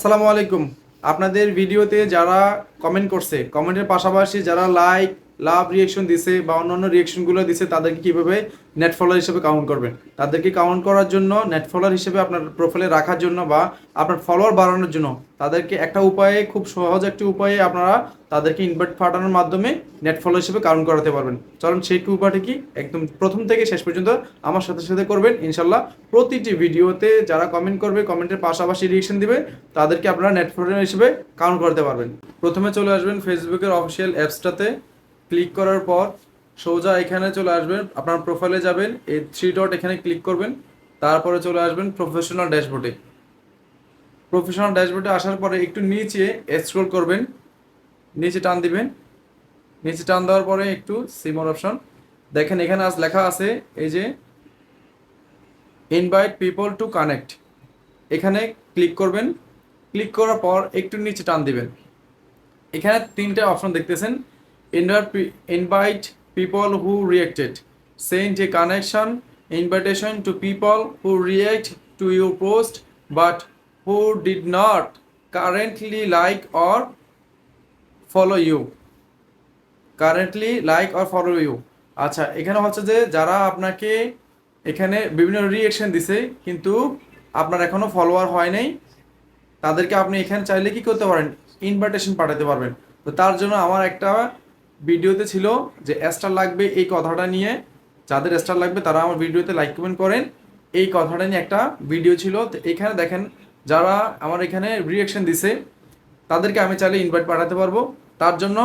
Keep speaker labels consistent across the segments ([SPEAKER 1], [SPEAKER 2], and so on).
[SPEAKER 1] আসসালামু আলাইকুম। আপনাদের ভিডিওতে যারা কমেন্ট করছে কমেন্টের পাশাপাশি যারা লাইক লাভ রিয়েকশন দিছে বা অন্যান্য রিয়েকশনগুলো দিছে, তাদেরকে কীভাবে নেট ফলোয়ার হিসেবে কাউন্ট করবেন? তাদেরকে কাউন্ট করার জন্য নেট ফলোয়ার হিসেবে আপনার প্রোফাইলে রাখার জন্য বা আপনার ফলোয়ার বাড়ানোর জন্য, তাদেরকে একটা উপায়ে, খুব সহজ একটি উপায়ে আপনারা তাদেরকে ইনভার্ট ফাটানোর মাধ্যমে নেট ফলোয়ার হিসেবে কাউন্ট করাতে পারবেন। চলুন সেই উপায়টি কি? একদম প্রথম থেকে শেষ পর্যন্ত আমার সাথে সাথে করবেন। ইনশাল্লাহ প্রতিটি ভিডিওতে যারা কমেন্ট করবে কমেন্টের পাশাপাশি রিয়েকশন দিবে, তাদেরকে আপনারা নেট ফলোয়ার হিসেবে কাউন্ট করতে পারবেন। প্রথমে চলে আসবেন ফেসবুকের অফিসিয়াল অ্যাপসটাতে ক্লিক করার পর সোজা এখানে চলে আসবেন, আপনার প্রোফাইলে যাবেন, এই থ্রি ডট এখানে ক্লিক করবেন, তারপরে চলে আসবেন প্রফেশনাল ড্যাশবোর্ডে প্রফেশনাল ড্যাশবোর্ডে আসার পরে একটু নিচে স্ক্রল করবেন, নিচে টান দিবেন, নিচে টান দেওয়ার পরে একটু সিমোর অপশন দেখেন এখানে আজ লেখা আছে, এই যে ইনভাইট পিপল টু কানেক্ট এখানে ক্লিক করবেন, ক্লিক করার পর একটু নিচে টান দিবেন। এখানে তিনটে অপশন দেখতেছেন invite people who reacted send a connection invitation to people who react to your post but who did not currently like or follow you currently like or follow you আচ্ছা এখানে হচ্ছে যে যারা আপনাকে এখানে বিভিন্ন রিয়েকশন দিছে, কিন্তু আপনার এখনও ফলোয়ার হয় নাই, তাদেরকে আপনি এখানে চাইলে কি করতে পারেন? ইনভাইটেশন পাঠাতে পারবেন। তো তার জন্য আমার একটা ভিডিওতে ছিল যে স্টার লাগবে এই কথাটা নিয়ে। যাদের স্টার লাগবে তারা আমার ভিডিওতে লাইক কমেন্ট করেন। এই কথাটা নিয়ে একটা ভিডিও ছিল। তো এখানে দেখেন, যারা আমার এখানে রিয়েকশন দিছে, তাদেরকে আমি চাইলে ইনভাইট পাঠাতে পারব। তার জন্য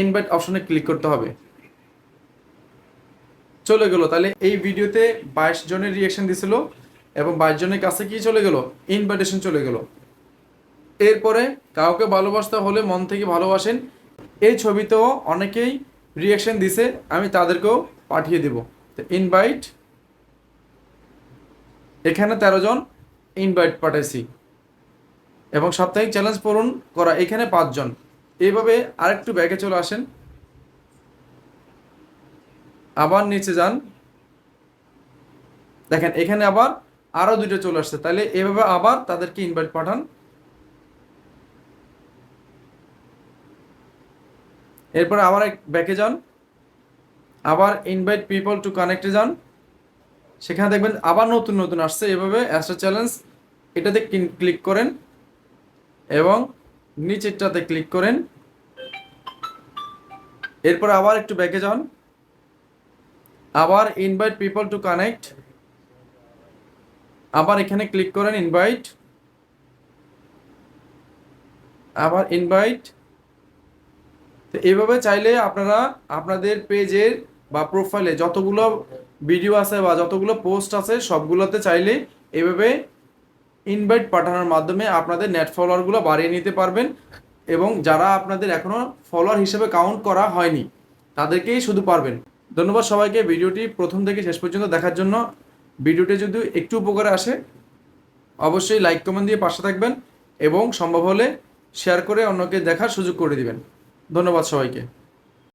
[SPEAKER 1] ইনভাইট অপশনে ক্লিক করতে হবে। চলে গেল। তাহলে এই ভিডিওতে বাইশ জনের রিয়েকশন দিছিল এবং বাইশ জনের কাছে কি চলে গেল? ইনভাইটেশন চলে গেল। এরপরে কাউকে ভালোবাসতে হলে মন থেকে ভালোবাসেন। এই ছবিতেও অনেকেই রিয়েকশন দিছে, আমি তাদেরকেও পাঠিয়ে দেব। তো ইনভাইট এখানে তেরো জন ইনভাইট পাঠাইছি। এবং সাপ্তাহিক চ্যালেঞ্জ পূরণ করা এখানে পাঁচজন এইভাবে আরেকটু ব্যাগে চলে আসেন। আবার নিচে যান। দেখেন, এখানে আবার আরও দুটো চলে আসছে। তাহলে এভাবে আবার তাদেরকে ইনভাইট পাঠান। এরপরে আবার এক ব্যাকে যান। আবার ইনভাইট পিপল টু কানেক্টে যান। সেখানে দেখবেন আবার নতুন নতুন আসছে। এভাবে অ্যাস্টার চ্যালেঞ্জ এটাতে ক্লিক করেন এবং নিচেরটাতে ক্লিক করেন। এরপর আবার একটু ব্যাকে যান। আবার ইনভাইট পিপল টু কানেক্ট আবার এখানে ক্লিক করেন ইনভাইট আবার ইনভাইট তো এইভাবে চাইলে আপনারা আপনাদের পেজের বা প্রোফাইলে যতগুলো ভিডিও আছে বা যতগুলো পোস্ট আছে, সবগুলোতে চাইলে এভাবে ইনভাইট পাঠানোর মাধ্যমে আপনাদের নেট ফলোয়ারগুলো বাড়িয়ে নিতে পারবেন এবং যারা আপনাদের এখনও ফলোয়ার হিসেবে কাউন্ট করা হয়নি, তাদেরকেই শুধু পারবেন। ধন্যবাদ সবাইকে, ভিডিওটি প্রথম থেকে শেষ পর্যন্ত দেখার জন্য। ভিডিওটি যদি একটু উপকারে আসে, অবশ্যই লাইক কমেন্ট দিয়ে পাশে থাকবেন এবং সম্ভব হলে শেয়ার করে অন্যকে দেখার সুযোগ করে দিবেন। ধন্যবাদ সবাইকে।